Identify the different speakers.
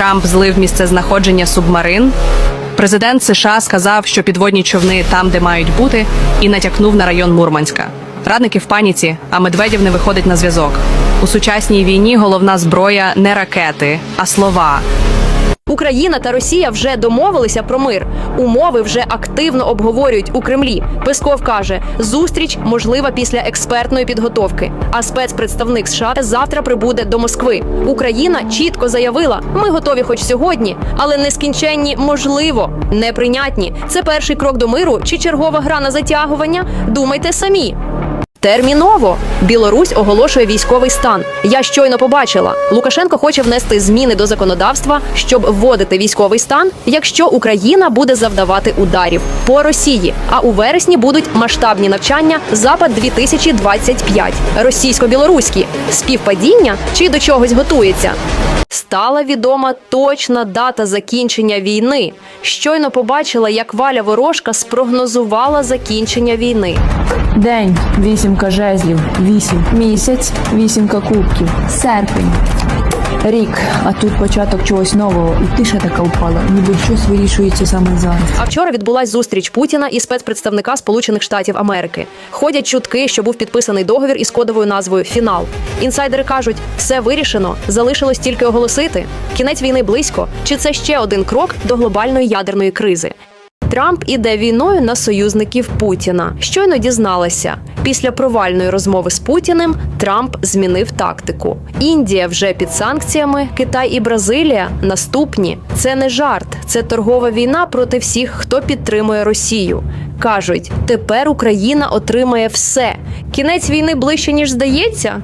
Speaker 1: Трамп злив місце знаходження субмарин. Президент США сказав, що підводні човни там, де мають бути, і натякнув на район Мурманська. Радники в паніці, а Медведєв не виходить на зв'язок. У сучасній війні головна зброя не ракети, а слова.
Speaker 2: Україна та Росія вже домовилися про мир. Умови вже активно обговорюють у Кремлі. Песков каже, зустріч можлива після експертної підготовки. А спецпредставник США завтра прибуде до Москви. Україна чітко заявила: ми готові хоч сьогодні, але нескінченні можливо, неприйнятні. Це перший крок до миру чи чергова гра на затягування? Думайте самі. Терміново Білорусь оголошує військовий стан. Я щойно побачила. Лукашенко хоче внести зміни до законодавства, щоб вводити військовий стан, якщо Україна буде завдавати ударів по Росії. А у вересні будуть масштабні навчання Запад 2025 російсько-білоруські співпадіння чи до чогось готується. Стала відома точна дата закінчення війни. Щойно побачила, як Валя Ворожка спрогнозувала закінчення війни.
Speaker 3: День вісімка жезлів, вісім місяць, вісімка кубків, серпень. Рік, а тут початок чогось нового, і тиша така впала, ніби щось вирішується саме зараз.
Speaker 2: А вчора відбулась зустріч Путіна і спецпредставника Сполучених Штатів Америки. Ходять чутки, що був підписаний договір із кодовою назвою Фінал. Інсайдери кажуть, все вирішено, залишилось тільки оголосити. Кінець війни близько. Чи це ще один крок до глобальної ядерної кризи? Трамп іде війною на союзників Путіна. Щойно дізналася. Після провальної розмови з Путіним Трамп змінив тактику. Індія вже під санкціями, Китай і Бразилія наступні. Це не жарт, це торгова війна проти всіх, хто підтримує Росію. Кажуть, тепер Україна отримає все. Кінець війни ближче ніж здається.